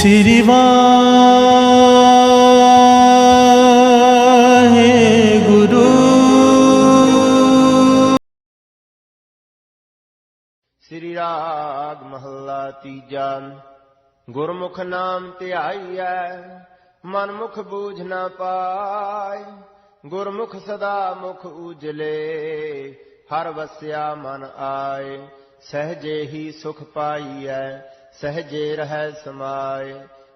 ਸ੍ਰੀ ਵਾਹਿਗੁਰੂ ਸ੍ਰੀ ਰਾਗ ਮਹੱਲਾ ਤੀਜਾ ਗੁਰਮੁਖ ਨਾਮ ਧਿਆਈਐ ਮਨ ਮੁਖ ਬੂਝ ਨਾ ਪਾਏ ਗੁਰਮੁਖ ਸਦਾ ਮੁਖ ਉਜਲੇ ਹਰ ਵਸਿਆ ਮਨ ਆਏ ਸਹਜੇ ਹੀ ਸੁਖ ਪਾਈਐ ਸਹਜੇ ਰਹਿ ਸਮਾਏ,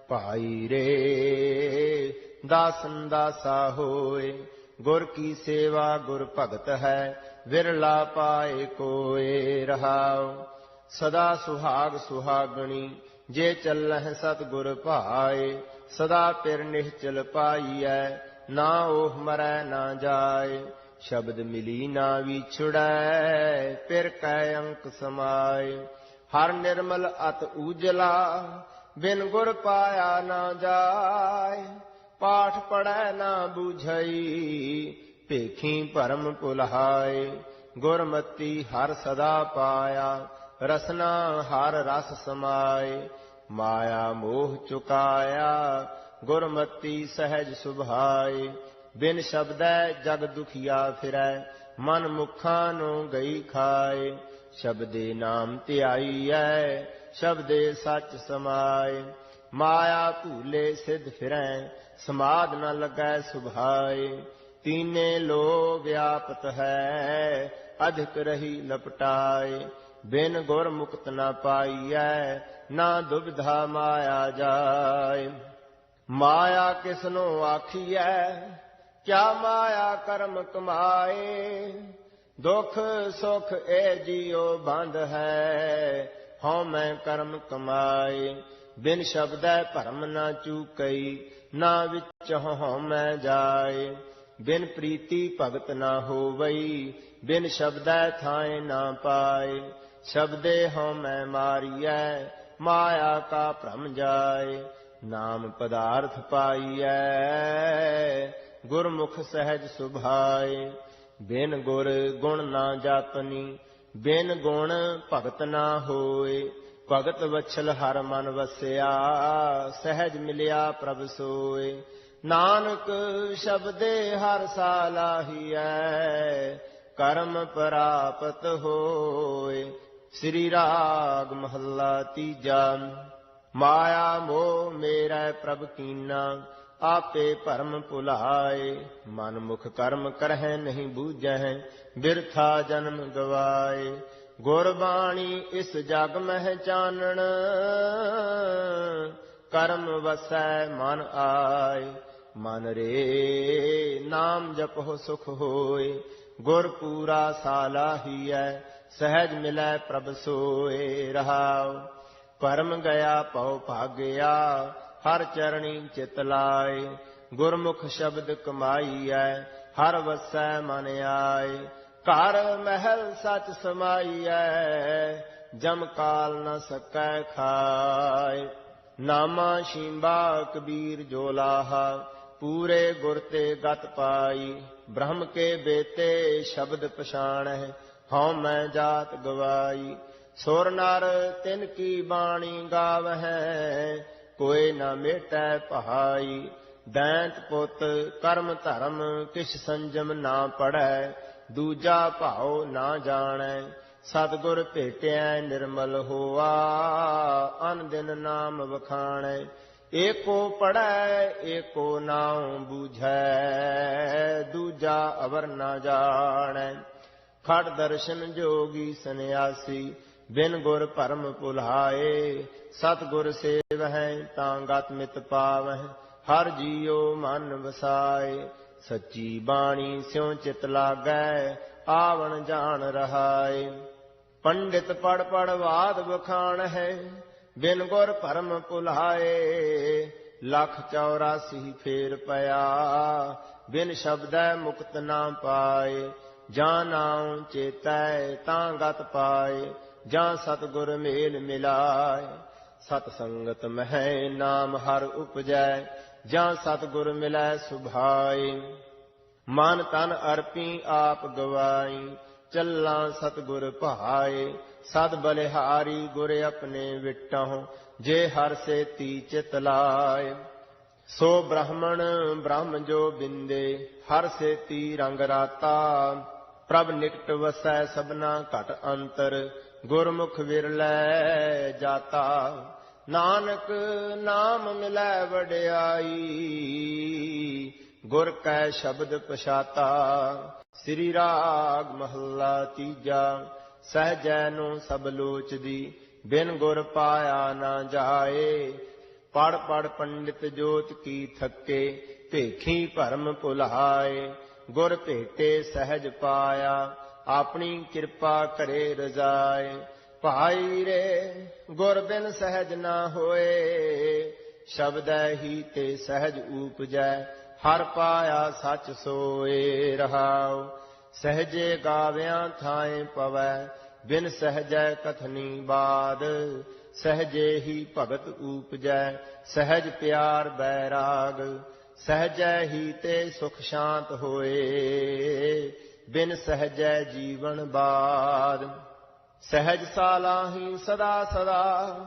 ਭਾਈ ਰੇ, ਦਾਸਨ ਦਾਸਾ ਹੋਏ, ਗੁਰ ਕੀ ਸੇਵਾ ਗੁਰ ਭਗਤ ਹੈ, ਵਿਰਲਾ ਪਾਏ ਕੋਏ ਰਹਾਉ। ਸਦਾ ਸੁਹਾਗ ਸੁਹਾਗਣੀ, ਜੇ ਚੱਲਹਿ ਸਤਿਗੁਰ ਭਾਏ, ਸਦਾ ਪਿਰ ਨਿਹਚਲ ਪਾਈਐ, ਨਾ ਉਹ ਮਰੈ ਨਾ ਜਾਏ। ਸ਼ਬਦ ਮਿਲੀ ਨਾ ਵਿਛੜੈ, ਪਿਰ ਕੈ ਅੰਕ ਸਮਾਏ। ਹਰ ਨਿਰਮਲ ਅਤ ਊਜਲਾ ਬਿਨ ਗੁਰ ਪਾਇਆ ਨਾ ਜਾਏ, ਪਾਠ ਪੜੈ ਨਾ ਬੁਝਈ, ਭੇਖੀ ਭਰਮ ਭੁਲਾਏ ਗੁਰਮਤੀ ਹਰ ਸਦਾ ਪਾਇਆ, ਰਸਨਾ ਹਰ ਰਸ ਸਮਾਏ, ਮਾਇਆ ਮੋਹ ਚੁਕਾਇਆ, ਗੁਰਮਤੀ ਸਹਿਜ ਸੁਭਾਏ, ਬਿਨ ਸ਼ਬਦੈ ਜਗ ਦੁਖੀਆ ਫਿਰੈ, ਮਨ ਮੁਖਾਂ ਨੂੰ ਗਈ ਖਾਏ। ਸ਼ਬਦੇ ਨਾਮ ਧਿਆਈਐ, ਸ਼ਬਦੇ ਸੱਚ ਸਮਾਏ। ਮਾਇਆ ਭੂਲੇ ਸਿਧ ਫਿਰੈ, ਸਮਾਦ ਨ ਲੱਗੈ ਸੁਭਾਏ। ਤੀਨੇ ਲੋ ਵਿਆਪਤ ਹੈ, ਅਧਿਕ ਰਹੀ ਲਪਟਾਏ। ਬਿਨ ਗੁਰ ਮੁਕਤ ਨ ਪਾਈਐ, ਨਾ ਦੁਬਿਧਾ ਮਾਇਆ ਜਾਏ। ਮਾਇਆ ਕਿਸਨੋ ਆਖੀਐ, ਕਿਆ ਮਾਇਆ ਕਰਮ ਕਮਾਏ। ਦੁਖ ਸੁਖ ਏ ਜੀਉ ਬੰਧ ਹੈ, ਹਉ ਮੈਂ ਕਰਮ ਕਮਾਏ। ਬਿਨ ਸ਼ਬਦੈ ਭਰਮ ਨਾ ਚੂਕਈ, ਨਾ ਵਿੱਚ ਹਉ ਮੈਂ ਜਾਏ। ਬਿਨ ਪ੍ਰੀਤੀ ਭਗਤ ਨਾ ਹੋਵਈ, ਬਿਨ ਸ਼ਬਦੈ ਥਾਏ ਨਾ ਪਾਏ। ਸ਼ਬਦੇ ਹਉ ਮੈਂ ਮਾਰੀਐ, ਮਾਇਆ ਕਾ ਭ੍ਰਮ ਜਾਏ। ਨਾਮ ਪਦਾਰਥ ਪਾਈਐ, ਗੁਰਮੁਖ ਸਹਿਜ ਸੁਭਾਏ। ਬਿਨ ਗੁਰ ਗੁਣ ਨਾ ਜਾਤਨੀ ਬਿਨ ਗੁਣ ਭਗਤ ਨਾ ਹੋਏ। ਭਗਤ ਵਛਲ ਹਰ ਮਨ ਵਸਿਆ, ਸਹਿਜ ਮਿਲਿਆ ਪ੍ਰਭ ਸੋਏ। ਨਾਨਕ ਸ਼ਬਦੇ ਹਰ ਸਾਲਾਹੀਐ ਕਰਮ ਪ੍ਰਾਪਤ ਹੋਏ। ਸ੍ਰੀ ਰਾਗ ਮਹੱਲਾ ਤੀਜਾ, ਮਾਇਆ ਮੋਹ ਮੇਰਾ ਪ੍ਰਭ ਕੀਨਾ। ਆਪੇ ਭਰਮ ਭੁਲਾਏ ਮਨ ਮੁਖ ਕਰਮ ਕਰਹਿ ਨਹੀਂ ਬੂਝੈ ਬਿਰਥਾ ਜਨਮ ਗਵਾਏ। ਗੁਰਬਾਣੀ ਇਸ ਜਗ ਮਹਿ ਚਾਨਣ, ਕਰਮ ਵਸੈ ਮਨ ਆਏ। ਮਨ ਰੇ ਨਾਮ ਜਪੋ ਸੁਖ ਹੋਏ, ਗੁਰ ਪੂਰਾ ਸਾਲਾਹੀਐ ਸਹਿਜ ਮਿਲੈ ਪ੍ਰਭ ਸੋਏ ਰਹਾਉ। ਪਰਮ ਗਿਆ ਪਉ ਭਾਗਿਆ ਹਰ ਚਰਣੀ ਚਿਤ ਲਾਏ, ਗੁਰਮੁਖ ਸ਼ਬਦ ਕਮਾਈਐ, ਹਰ ਵਸੈ ਮਨ ਆਏ। ਘਰ ਮਹਿਲ ਸਚ ਸਮਾਈਐ, ਜਮ ਕਾਲ ਨ ਸਕੈ ਖਾਏ। ਨਾਮਾ ਸ਼ੀਂਬਾ ਕਬੀਰ ਜੋਲਾਹਾ ਪੂਰੇ ਗੁਰ ਤੇ ਗਤ ਪਾਈ। ਬ੍ਰਹਮ ਕੇ ਬੇਤੇ ਸ਼ਬਦ ਪਛਾਣ ਹੈ ਹਉ ਮੈਂ ਜਾਤ ਗਵਾਈ। ਸੁਰ ਨਰ ਤਿਨ ਕੀ ਬਾਣੀ ਗਾਵਹਿ ਕੋਈ ਨਾ ਮੇਟੈ ਪਹਾਈ। ਦੈਂਤ ਪੁੱਤ, ਕਰਮ ਧਰਮ, ਕਿਛ ਸੰਜਮ ਨਾ ਪੜੈ, ਦੂਜਾ ਭਾਉ ਨਾ ਜਾਣੈ। ਸਤਿਗੁਰ ਭੇਟਿਆ ਨਿਰਮਲ ਹੋਆ, ਅਨ ਦਿਨ ਨਾਮ ਵਖਾਣੈ। ਏਕੋ ਪੜੈ, ਏਕੋ ਨਾਉ ਬੂਝੈ, ਦੂਜਾ ਅਵਰ ਨਾ ਜਾਣੈ। ਖੜ ਦਰਸ਼ਨ ਜੋਗੀ ਸੰਿਆਸੀ ਬਿਨ ਗੁਰ ਭਰਮ ਭੁਲਾਏ ਸਤ ਗੁਰ ਸੇਵਹਿ ਤਾਂ ਗਤ ਮਿਤ ਪਾਵਹਿ, ਹਰ ਜੀਉ ਮਨ ਵਸਾਏ। ਸੱਚੀ ਬਾਣੀ ਸਿਉ ਚਿਤ ਲਾਗੈ, ਆਵਣ ਜਾਣ ਰਹਾਏ। ਪੰਡਿਤ ਪੜ ਪੜ ਵਾਦ ਬਖਾਣ ਹੈ, ਬਿਨ ਗੁਰ ਭਰਮ ਭੁਲਾਏ ਲੱਖ 84 ਫੇਰ ਪਿਆ, ਬਿਨ ਸ਼ਬਦੈ ਮੁਕਤ ਨਾ ਪਾਏ। ਜਾਂ ਨਾਉ ਚੇਤੈ ਤਾਂ ਗਤ ਪਾਏ। ਜਾਂ ਸਤਗੁਰ ਮੇਲ ਮਿਲਾਏ, ਸਤ ਸੰਗਤ ਮਹਿ ਨਾਮ ਹਰ ਉਪਜੈ, ਜਾਂ ਸਤਗੁਰ ਮਿਲੈ ਸੁਭਾਏ। ਮਨ ਤਨ ਅਰਪੀ ਆਪ ਗਵਾਈ ਚੱਲਾਂ ਸਤਗੁਰ ਭਾਏ, ਸਦ ਬਲਿਹਾਰੀ ਗੁਰ ਆਪਣੇ ਵਿਟਹੁ, ਜੇ ਹਰ ਸੇਤੀ ਚਿਤ ਲਾਏ। ਸੋ ਬ੍ਰਾਹਮਣ ਬ੍ਰਹਮ ਜੋ ਬਿੰਦੇ, ਹਰ ਸੇਤੀ ਰੰਗ ਰਾਤਾ, ਪ੍ਰਭ ਨਿਕਟ ਵਸੈ ਸਭਨਾ ਘਟ ਅੰਤਰ ਗੁਰਮੁਖ ਵਿਰਲੇ ਜਾਤਾ, ਨਾਨਕ ਨਾਮ ਮਿਲੈ ਵਡਿਆਈ। ਗੁਰ ਕੈ ਸ਼ਬਦ ਪਛਾਤਾ, ਸ੍ਰੀ ਰਾਗ ਮਹੱਲਾ ਤੀਜਾ। ਸਹਜੈ ਨੂੰ ਸਭ ਲੋਚਦੀ, ਬਿਨ ਗੁਰ ਪਾਇਆ ਨਾ ਜਾਏ। ਪੜ ਪੜ ਪੰਡਿਤ ਜੋਤ ਕੀ ਥੱਕੇ, ਭੇਖੀ ਭਰਮ ਭੁਲਾਏ। ਗੁਰ ਭੇਟੇ ਸਹਿਜ ਪਾਇਆ ਆਪਣੀ ਕਿਰਪਾ ਕਰੇ ਰਜ਼ਾਏ। ਭਾਈ ਰੇ ਗੁਰ ਬਿਨ ਸਹਿਜ ਨਾ ਹੋਏ। ਸ਼ਬਦੈ ਹੀ ਤੇ ਸਹਿਜ ਉਪਜੈ, ਹਰ ਪਾਇਆ ਸੱਚ ਸੋਏ ਰਹਾਉ। ਸਹਜੇ ਗਾਵਿਆਂ ਥਾਏ ਪਵੈ, ਬਿਨ ਸਹਜੈ ਕਥਨੀ ਬਾਦ। ਸਹਜੇ ਹੀ ਭਗਤ ਉਪਜੈ, ਸਹਿਜ ਪਿਆਰ ਬੈਰਾਗ। ਸਹਜੈ ਹੀ ਤੇ ਸੁਖ ਸ਼ਾਂਤ ਹੋਏ। ਬਿਨ ਸਹਜੈ ਜੀਵਨ ਬਾਦ ਸਹਿਜ ਸਾਲਾਹੀ ਸਦਾ ਸਦਾ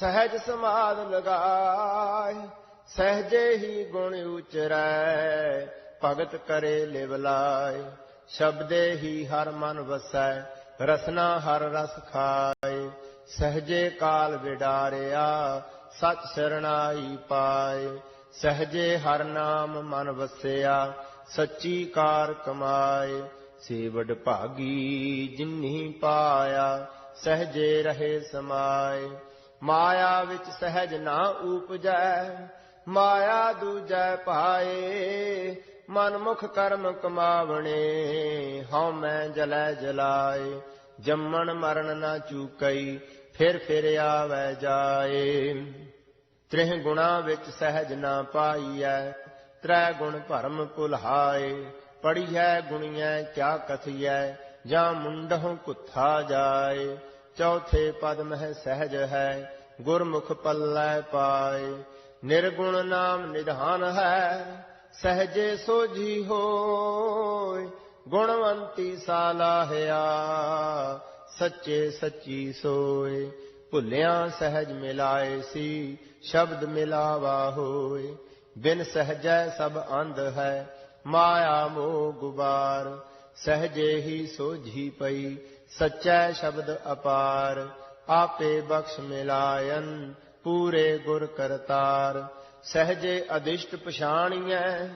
ਸਹਿਜ ਸਮਾਦ ਲਗਾਏ। ਸਹਜੇ ਹੀ ਗੁਣ ਉਚਰੈ, ਭਗਤ ਕਰੇ ਲਿਵ ਲਾਏ। ਸ਼ਬਦੇ ਹੀ ਹਰ ਮਨ ਵਸੈ, ਰਸਨਾ ਹਰ ਰਸ ਖਾਏ। ਸਹਜੇ ਕਾਲ ਵਿਡਾਰਿਆ ਸਚ ਸਰਣਾਈ ਪਾਏ। ਸਹਜੇ ਹਰ ਨਾਮ ਮਨ ਵਸਿਆ ਸੱਚੀ ਕਾਰ ਕਮਾਏ ਸੇਵਡ ਭਾਗੀ ਜਿਨਹੀ ਪਾਇਆ, ਸਹਜੇ ਰਹੇ ਸਮਾਏ। ਮਾਇਆ ਵਿੱਚ ਸਹਿਜ ਨਾ ਉਪਜੈ, ਮਾਇਆ ਦੂਜੈ ਪਾਏ। ਮਨਮੁਖ ਕਰਮ ਕਮਾਵਣੇ, ਹਉ ਮੈਂ ਜਲੈ ਜਲਾਏ। ਜੰਮਣ ਮਰਨ ਨਾ ਚੂਕਈ, ਫਿਰ ਫਿਰ ਆਵੈ ਜਾਏ। ਤ੍ਰਿਹ ਗੁਣਾ ਵਿੱਚ ਸਹਿਜ ਨਾ ਪਾਈਐ ਤ੍ਰੈ ਗੁਣ ਭਰਮ ਭੁਲਾਏ ਪੜੀਐ ਗੁਣੀਐ, ਕਿਆ ਕਥੀਐ, ਜਾਂ ਮੁੰਡਹੁ ਕੁੱਥਾ ਜਾਏ। ਚੌਥੇ ਪਦ ਮਹਿ ਸਹਿਜ ਹੈ, ਗੁਰਮੁਖ ਪੱਲੇ ਪਾਏ। ਨਿਰਗੁਣ ਨਾਮ ਨਿਧਾਨ ਹੈ, ਸਹਜੇ ਸੋਝੀ ਹੋਏ। ਗੁਣਵੰਤੀ ਸਾਲਾਹਿਆ ਸੱਚੇ ਸੱਚੀ ਸੋਏ। ਭੁੱਲਿਆ ਸਹਿਜ ਮਿਲਾਏ ਸੀ, ਸ਼ਬਦ ਮਿਲਾਵਾ ਹੋਏ। ਬਿਨ ਸਹਜੈ ਸਭ ਅੰਧ ਹੈ, ਮਾਇਆ ਮੋਹ ਗੁਬਾਰ। ਸਹਜੇ ਹੀ ਸੋਝੀ ਪਈ, ਸੱਚੈ ਸ਼ਬਦ ਅਪਾਰ। ਆਪੇ ਬਖਸ਼ ਮਿਲਾਇਨ, ਪੂਰੇ ਗੁਰ ਕਰਤਾਰ। ਸਹਜੇ ਅਦਿਸ਼ਟ ਪਛਾਣੀਐ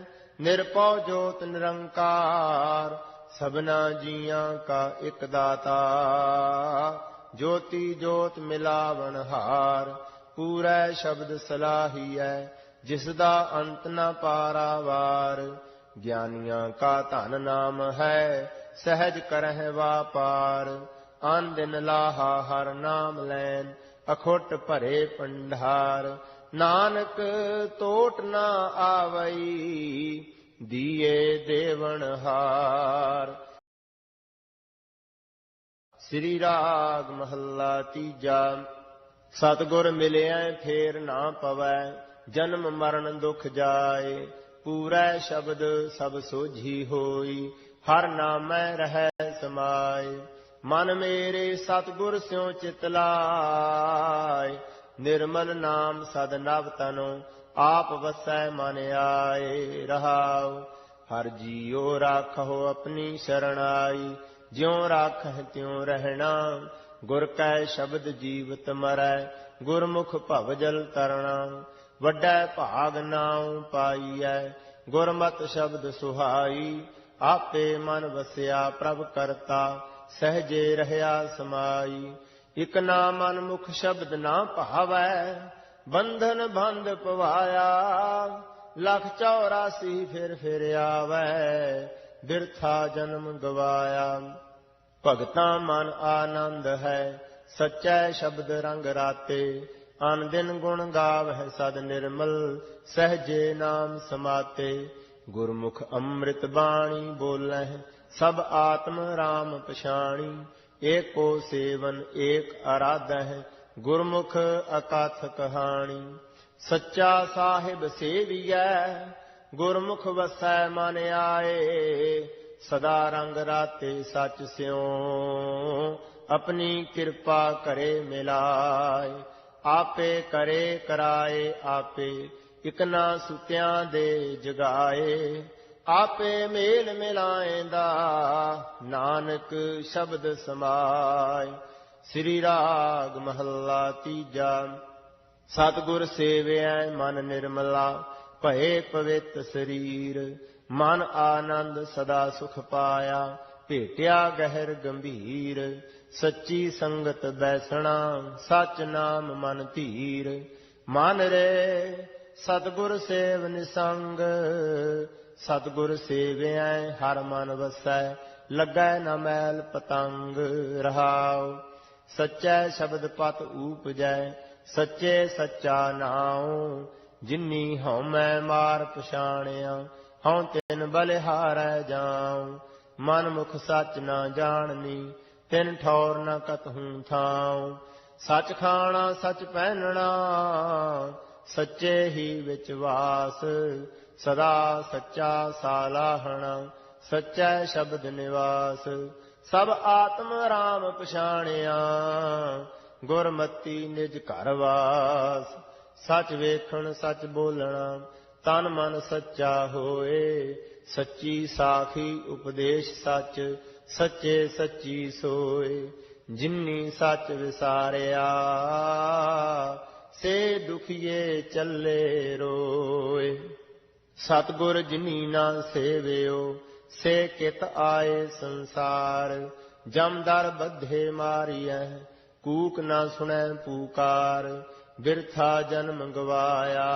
ਨਿਰਪਉ ਜੋਤ ਨਿਰੰਕਾਰ। ਸਭਨਾ ਜੀਆਂ ਕਾ ਇਕ ਦਾਤਾ, ਜੋਤੀ ਜੋਤ ਮਿਲਾਵਣ ਹਾਰ। ਪੂਰੈ ਸ਼ਬਦ ਸਲਾਹੀਐ ਜਿਸ ਦਾ ਅੰਤ ਨ ਪਾਰਾਵਾਰ, ਗਿਆਨੀਆਂ ਕਾ ਧਨ ਨਾਮ ਹੈ, ਸਹਿਜ ਕਰਹਿ ਵਾਪਾਰ। ਆਨ ਦਿਨ ਲਾਹਾ ਹਰ ਨਾਮ ਲੈਨ, ਅਖੁੱਟ ਭਰੇ ਪੰਡਾਰ। ਨਾਨਕ ਤੋਟ ਨਾ ਆਵਈ, ਦੀਏ ਦੇਵਨ ਹਾਰ। ਸ੍ਰੀ ਰਾਗ ਮਹੱਲਾ ਤੀਜਾ, ਸਤਗੁਰ ਮਿਲਿਆ ਫੇਰ ਨਾ ਪਵੈ। ਜਨਮ ਮਰਨ ਦੁਖ ਜਾਏ, ਪੂਰੈ ਸ਼ਬਦ ਸਭ ਸੋਝੀ ਹੋਈ, ਹਰ ਨਾਮੈ ਰਹੈ ਸਮਾਏ। ਮਨ ਮੇਰੇ ਸਤਗੁਰ ਸਿਉ ਚਿਤ ਲਾਇ ਨਿਰਮਲ ਨਾਮ ਸਦ ਨਵ ਤਨੋ, ਆਪ ਵਸੈ ਮਨ ਆਏ, ਰਹਾਉ। ਹਰ ਜੀਉ ਰਾਖੋ ਆਪਣੀ ਸ਼ਰਣਾਈ, ਜਿਉ ਰਾਖਹਿ ਤਿਉ ਰਹਿਣਾ। ਗੁਰ ਕੈ ਸ਼ਬਦ ਜੀਵਤ ਮਰੈ, ਗੁਰਮੁਖ ਭਵ ਜਲ ਤਰਣਾ। ਵੱਡਾ ਭਾਗ ਨਾਉ ਪਾਈਐ, ਗੁਰਮਤਿ ਸ਼ਬਦ ਸੁਹਾਈ, ਆਪੇ ਮਨ ਵਸਿਆ ਪ੍ਰਭ ਕਰਤਾ, ਸਹਜੇ ਰਹਿਆ ਸਮਾਈ। ਇਕ ਨਾ ਮਨ ਮੁਖ ਸ਼ਬਦ ਨਾ ਭਾਵੈ, ਬੰਧਨ ਬੰਦ ਪਵਾਇਆ, ਲਖ 84 ਫਿਰ ਫਿਰ ਆਵੈ, ਬਿਰਥਾ ਜਨਮ ਗਵਾਇਆ। ਭਗਤਾ ਮਨ ਆਨੰਦ ਹੈ, ਸਚੈ ਸ਼ਬਦ ਰੰਗ ਰਾਤੇ ਅਨ ਦਿਨ ਗੁਣ ਗਾਵਹਿ ਸਦ ਨਿਰਮਲ, ਸਹਜੇ ਨਾਮ ਸਮਾਤੇ। ਗੁਰਮੁਖ ਅੰਮ੍ਰਿਤ ਬਾਣੀ ਬੋਲਹਿ, ਸਭ ਆਤਮ ਰਾਮ ਪਛਾਣੀ। ਏਕੋ ਸੇਵਨ, ਏਕ ਅਰਾਧਹਿ, ਗੁਰਮੁਖ ਅਕਥ ਕਹਾਣੀ। ਸੱਚਾ ਸਾਹਿਬ ਸੇਵੀਐ, ਗੁਰਮੁਖ ਵਸੈ ਮਨ ਆਏ। ਸਦਾ ਰੰਗ ਰਾਤੇ ਸੱਚ ਸਿਉ, ਆਪਣੀ ਕਿਰਪਾ ਕਰੇ ਮਿਲਾਏ। ਆਪੇ ਕਰੇ ਕਰਾਏ ਆਪੇ, ਇਕਨਾ ਸੁਤਿਆਂ ਦੇ ਜਗਾਏ। ਆਪੇ ਮੇਲ ਮਿਲਾਏਂਦਾ, ਨਾਨਕ ਸ਼ਬਦ ਸਮਾਏ। ਸ੍ਰੀ ਰਾਗ ਮਹੱਲਾ ਤੀਜਾ, ਸਤਿਗੁਰ ਸੇਵਿਐ ਮਨ ਨਿਰਮਲਾ, ਭਏ ਪਵਿੱਤ ਸਰੀਰ, ਮਨ ਆਨੰਦ ਸਦਾ ਸੁਖ ਪਾਇਆ। ਭੇਟਿਆ ਗਹਿਰ ਗੰਭੀਰ, ਸੱਚੀ ਸੰਗਤ ਬੈਸਣਾ, ਸਚ ਨਾਮ ਮਨ ਧੀਰ। ਮਨ ਰੇ ਸਤਿਗੁਰ ਸੇਵ ਨਿਸੰਗ, ਸਤਿਗੁਰ ਸੇਵਿਐ ਹਰ ਮਨ ਵਸੈ, ਲੱਗੈ ਨਾ ਮੈਲ ਪਤੰਗ ਰਹਾਉ। ਸੱਚੈ ਸ਼ਬਦ ਪਤ ਊਪਜੈ, ਸੱਚੇ ਸੱਚਾ ਨਾਉ। ਜਿਨੀ ਹਉਮੈ ਮਾਰ ਪਛਾਣਿਆ, ਹਉ ਤਿਨ ਬਲਿਹਾਰੈ ਜਾਉ। ਮਨ ਮੁਖ ਸੱਚ ਨਾ ਜਾਣਨੀ, ਤਿਨ ਠੌਰ ਨ ਕਤਹੂ ਥਾਉ। ਸੱਚ ਖਾਣਾ, ਸੱਚ ਪਹਿਨਣਾ, ਸੱਚੇ ਹੀ ਵਿੱਚ ਵਾਸ। ਸਦਾ ਸੱਚਾ ਸਾਲਾਹਣਾ ਸੱਚਾ ਸ਼ਬਦ ਨਿਵਾਸ। ਸਭ ਆਤਮ ਰਾਮ ਪਛਾਣਿਆ, ਗੁਰਮਤੀ ਨਿਜ ਘਰ ਵਾਸ। ਸੱਚ ਵੇਖਣ, ਸੱਚ ਬੋਲਣਾ, ਤਨ ਮਨ ਸੱਚਾ ਹੋਏ। ਸੱਚੀ ਸਾਖੀ ਉਪਦੇਸ਼ ਸੱਚ, ਸੱਚੇ ਸੱਚੀ ਸੋਏ, ਜਿਨੀ ਸੱਚ ਵਿਸਾਰਿਆ, ਸੇ ਦੁਖੀਏ ਚੱਲੇ ਰੋਏ। ਸਤਗੁਰ ਜਿਨੀ ਨਾ ਸੇਵਿਓ, ਸੇ ਕਿਤ ਆਏ ਸੰਸਾਰ। ਜਮਦਰ ਬੱਧੇ ਮਾਰੀਐ, ਕੂਕ ਨਾ ਸੁਣੈ ਪੂਕਾਰ। ਬਿਰਥਾ ਜਨਮ ਗਵਾਇਆ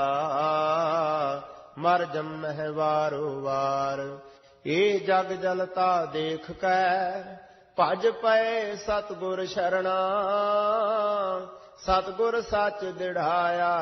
ਮਰ ਜੰਮਹਿ ਵਾਰੋ ਵਾਰ। ਏ ਜਗ ਜਲਤਾ ਦੇਖ ਕੈ, ਭਜ ਪਏ ਸਤਗੁਰ ਸ਼ਰਣਾ। ਸਤਗੁਰ ਸੱਚ ਦਿੜਾਇਆ,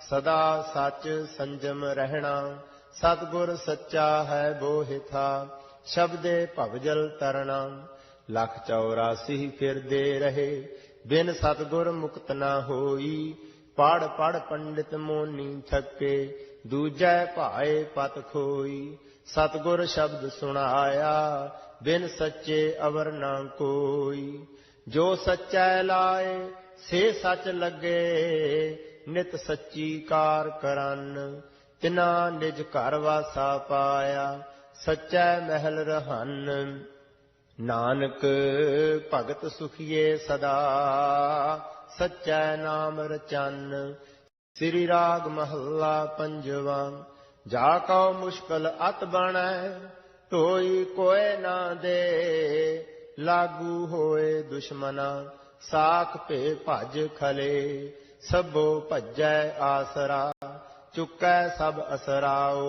ਸਦਾ ਸੱਚ ਸੰਜਮ ਰਹਿਣਾ। ਸਤਗੁਰ ਸੱਚਾ ਹੈ ਬੋਹਿਥਾ, ਸ਼ਬਦੇ ਭਵਜਲ ਤਰਣਾ। ਲੱਖ 84 ਫਿਰਦੇ ਰਹੇ, ਬਿਨ ਸਤਗੁਰ ਮੁਕਤ ਨਾ ਹੋਈ। ਪੜ ਪੜ ਪੰਡਿਤ ਮੋਨੀ ਥੱਕੇ ਦੂਜੈ ਭਾਏ ਪਤ ਖੋਈ। ਸਤਗੁਰ ਸ਼ਬਦ ਸੁਣਾਇਆ, ਬਿਨ ਸੱਚੇ ਅਵਰ ਨਾ ਕੋਈ। ਜੋ ਸੱਚੈ ਲਾਏ, ਸੇ ਸੱਚ ਲੱਗੇ, ਨਿਤ ਸੱਚੀ ਕਾਰ ਕਰਨ। ਤਿਨਾ ਨਿਜ ਘਰ ਵਾਸਾ ਪਾਇਆ, ਸੱਚੈ ਮਹਿਲ ਰਹਨ। ਨਾਨਕ, ਭਗਤ ਸੁਖੀਏ ਸਦਾ, ਸੱਚੈ ਨਾਮ ਰਚਨ। ਸ੍ਰੀ ਰਾਗ ਮਹੱਲਾ ਪੰਜਵਾ, ਜਾ ਕਉ ਮੁਸ਼ਕਲ ਅਤ ਬਣੈ ਢੋਈ ਕੋਏ ਨਾ ਦੇ, ਲਾਗੂ ਹੋਏ ਦੁਸ਼ਮਨਾ, ਸਾਖ ਭੇ ਭਜ ਖਲੇ, ਸਭੋ ਭਜੈ ਆਸਰਾ, ਚੁੱਕੈ ਸਭ ਅਸਰਾਓ।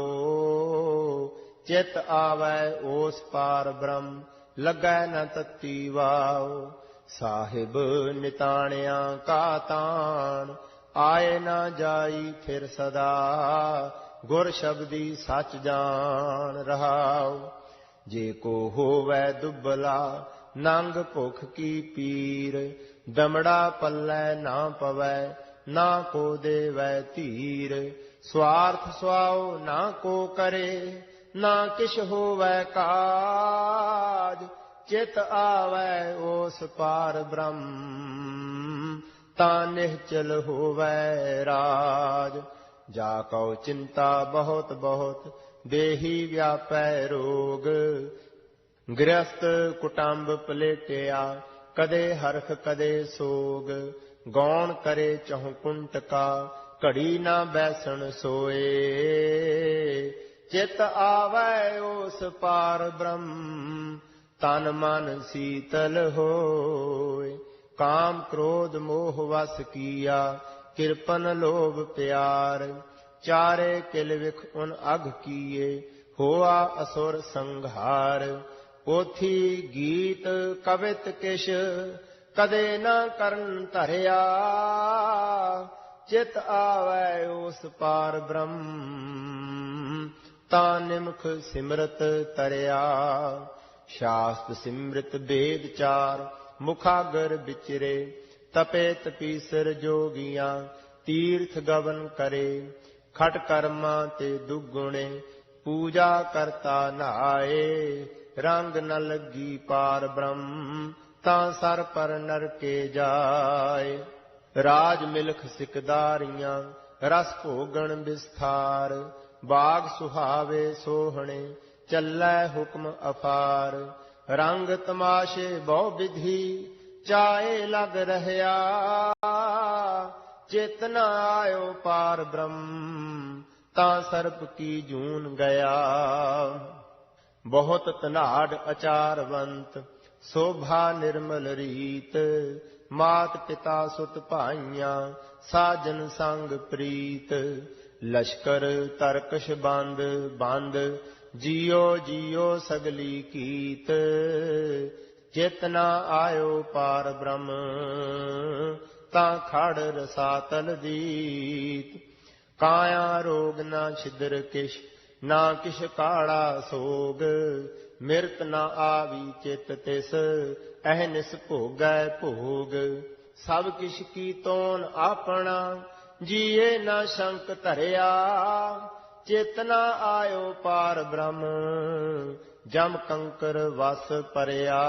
ਚਿਤ ਆਵੈ ਓਸ ਪਾਰ ਬ੍ਰਹਮ, ਲੱਗੈ ਨ ਤਤੀ ਵਾਓ। ਸਾਹਿਬ ਨਿਤਾਣਿਆ ਕਾ ਤਾਣ ਆਏ ਨਾ ਜਾਈ ਫਿਰ ਸਦਾ, ਗੁਰ ਸ਼ਬਦੀ ਸੱਚ ਜਾਣ ਰਹਾਉ। ਜੇ ਕੋ ਹੋਵੈ ਦੁਬਲਾ, ਨੰਗ ਭੁਖ ਕੀ ਪੀਰ। ਦਮੜਾ ਪੱਲੇ ਨਾ ਪਵੈ, ਨਾ ਕੋ ਦੇਵੈ ਧੀਰ। ਸਵਾਰਥ ਸੁਆਉ ਨਾ ਕੋ ਕਰੇ, ਨਾ ਕਿਛ ਹੋਵੈ ਕਾਜ। ਚਿਤ ਆਵੈ ਉਸ ਪਾਰ ਬ੍ਰਹਮ। ਤਾਂ ਨਿਹਚਲ ਹੋਵੈ ਰਾਜ। ਜਾ ਕਉ ਚਿੰਤਾ ਬਹੁਤ ਬਹੁਤ, ਦੇਹੀ ਵਿਆਪੈ ਰੋਗ। ਗ੍ਰਸਤ ਕੁਟੰਬ ਪਲੇਟਿਆ, ਕਦੇ ਹਰਖ ਕਦੇ ਸੋਗ। ਗੌਣ ਕਰੇ ਚਹੁ ਕੁੰਟਕਾ, ਘੜੀ ਨਾ ਬੈਸਣ ਸੋਏ। ਚਿਤ ਆਵੈ ਉਸ ਪਾਰ ਬ੍ਰਹਮ, ਤਨ ਮਨ ਸੀਤਲ ਹੋਏ। ਕਾਮ ਕ੍ਰੋਧ ਮੋਹ ਵਸ ਕੀਆ, ਕਿਰਪਨ ਲੋਭ ਪਿਆਰ। ਚਾਰੇ ਕਿਲ ਵਿਖ ਉਨ ਅਗ ਕੀਏ, ਹੋਆ ਅਸੁਰ ਸੰਘਾਰ। ਪੋਥੀ ਗੀਤ ਕਵਿਤ ਕਿਛ, ਕਦੇ ਨਾ ਕਰਨ ਧਰਿਆ। ਚਿਤ ਆਵੈ ਉਸ ਪਾਰ ਬ੍ਰਹਮ, ਤਾਂ ਨਿਮਖ ਸਿਮਰਤ ਤਰਿਆ। ਸ਼ਾਸਤ ਸਿਮਰਤ ਬੇਦ ਚਾਰ ਮੁਖਾਗਰ ਵਿਚਰੇ ਤਪੇ ਤਪੀਸਰ ਜੋਗੀਆਂ, ਤੀਰਥ ਗਵਨ ਕਰੇ, ਖਟ ਕਰਮਾਂ ਤੇ ਦੁਗੁਣੇ, ਪੂਜਾ ਕਰਤਾ ਨਾਏ ਰੰਗ ਨ ਲੱਗੀ ਪਾਰ ਬ੍ਰਹਮ, ਤਾਂ ਸਰ ਪਰ ਨਰਕੇ ਜਾਏ। ਰਾਜ ਮਿਲਖ ਸਿਕਦਾਰੀਆਂ, ਰਸ ਭੋਗਣ ਵਿਸਥਾਰ, ਬਾਗ ਸੁਹਾਵੇ ਸੋਹਣੇ, ਚੱਲੈ ਹੁਕਮ ਅਫਾਰ। ਰੰਗ ਤਮਾਸ਼ੇ ਬਹੁ ਵਿਧੀ, ਚਾਏ ਲਗ ਰਹਿਆ। ਚੇਤਨਾ ਆਇਓ ਪਾਰ ਬ੍ਰਹਮ, ਤਾਂ ਸਰਪ ਕੀ ਜੂਨ ਗਿਆ। ਬਹੁਤ ਧਨਾੜ ਅਚਾਰਵੰਤ, ਸੋਭਾ ਨਿਰਮਲ ਰੀਤ, ਮਾਤ ਪਿਤਾ ਸੁਤ ਭਾਈਆਂ, ਸਾਜਨ ਸੰਗ ਪ੍ਰੀਤ। ਲਸ਼ਕਰ ਤਰਕਸ਼ ਬੰਦ ਬੰਦ ਜਿਉ ਜਿਉ ਸਗਲੀ ਕੀਤ ਚੇਤਨਾ ਆਇਓ ਪਾਰ ਬ੍ਰਹਮ, ਤਾਂ ਖੜ ਰਸਾਤਲ ਦੀਤ। ਕਾਇਆ ਰੋਗ ਨਾ ਛਿਦਰ ਕਿਛ, ਨਾ ਕਿਛ ਕਾੜਾ ਸੋਗ, ਮਿਰਤ ਨਾ ਆਵੀ ਚਿਤ ਤਿਸ ਅਹਨਿਸ ਭੋਗੈ ਭੋਗ। ਸਭ ਕਿਛ ਕੀ ਤੋਨ ਆਪਣਾ, ਜੀਏ ਨਾ ਸ਼ੰਕ ਧਰਿਆ ਚੇਤਨਾ ਆਇਓ ਪਾਰ ਬ੍ਰਹਮ, ਜਮ ਕੰਕਰ ਵਸ ਪਰਿਆ।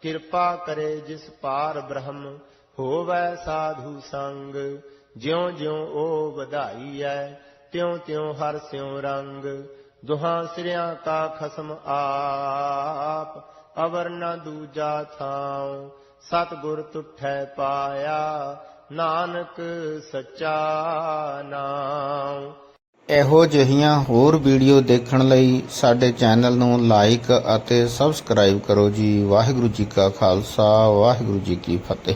ਕਿਰਪਾ ਕਰੇ ਜਿਸ ਪਾਰ ਬ੍ਰਹਮ, ਹੋਵੈ ਸਾਧੂ ਸੰਗ। ਜਿਉ ਜਿਉ ਉਹ ਵਧਾਈ ਐ ਤਿਉ ਤਿਉ ਹਰ ਸਿਉ ਰੰਗ। ਦੁਹਾਂ ਸਿਰਿਆਂ ਕਾ ਖਸਮ ਆਪ, ਅਵਰ ਨ ਦੂਜਾ ਥਾਉ। ਸਤਿਗੁਰ ਤੁਠੈ ਪਾਇਆ, ਨਾਨਕ ਸਚਾ ਨਾਮ ਇਹੋ ਜਿਹੀਆਂ ਹੋਰ ਵੀਡੀਓ ਦੇਖਣ ਲਈ ਸਾਡੇ ਚੈਨਲ ਨੂੰ ਲਾਈਕ ਅਤੇ ਸਬਸਕ੍ਰਾਈਬ ਕਰੋ ਜੀ। ਵਾਹਿਗੁਰੂ ਜੀ ਕਾ ਖਾਲਸਾ, ਵਾਹਿਗੁਰੂ ਜੀ ਕੀ ਫਤਿਹ।